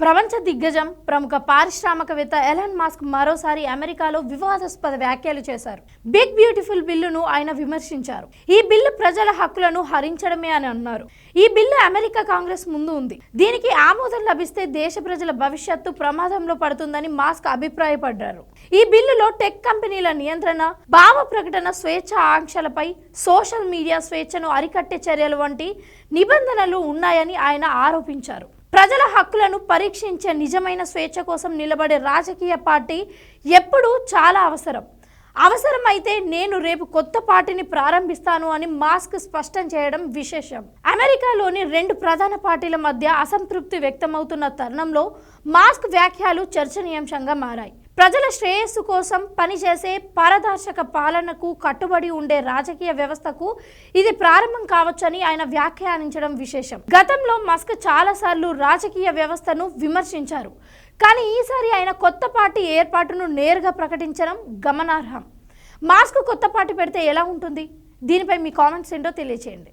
ప్రపంచ దిగ్గజం ప్రముఖ పారిశ్రామికవేత్త ఎలన్ మాస్క్ మరోసారి అమెరికాలో వివాదాస్పద వ్యాఖ్యలు చేశారు. బిగ్ బ్యూటిఫుల్ బిల్లును ఆయన విమర్శించారు. ఈ బిల్లు ప్రజల హక్కులను హరించడమే అని అన్నారు. ఈ బిల్లు అమెరికా కాంగ్రెస్ ముందు ఉంది. దీనికి ఆమోదం లభిస్తే దేశ ప్రజల భవిష్యత్తు ప్రమాదంలో పడుతుందని మాస్క్ అభిప్రాయపడ్డారు. ఈ బిల్లులో టెక్ కంపెనీల నియంత్రణ భావ ప్రకటన స్వేచ్ఛ ఆంక్షలపై సోషల్ మీడియా స్వేచ్ఛను అరికట్టే చర్యలు వంటి నిబంధనలు ఉన్నాయని ఆయన ఆరోపించారు. ప్రజల హక్కులను పరీక్షించే నిజమైన స్వేచ్ఛ కోసం నిలబడే రాజకీయ పార్టీ ఎప్పుడూ చాలా అవసరం. అవసరమైతే నేను రేపు కొత్త పార్టీని ప్రారంభిస్తాను అని మాస్క్ స్పష్టం చేయడం విశేషం. అమెరికాలోని రెండు ప్రధాన పార్టీల మధ్య అసంతృప్తి వ్యక్తమవుతున్న తరుణంలో మాస్క్ వ్యాఖ్యలు చర్చనీయాంశంగా మారాయి. ప్రజల శ్రేయస్సు కోసం పనిచేసే పారదర్శక పాలనకు కట్టుబడి ఉండే రాజకీయ వ్యవస్థకు ఇది ప్రారంభం కావచ్చని ఆయన వ్యాఖ్యానించడం విశేషం. గతంలో మస్క్ చాలాసార్లు రాజకీయ వ్యవస్థను విమర్శించారు. కానీ ఈసారి ఆయన కొత్త పార్టీ ఏర్పాటును నేరుగా ప్రకటించడం గమనార్హం. మాస్క్ కొత్త పార్టీ పెడితే ఎలా ఉంటుంది? దీనిపై మీ కామెంట్స్ ఏంటో తెలియచేయండి.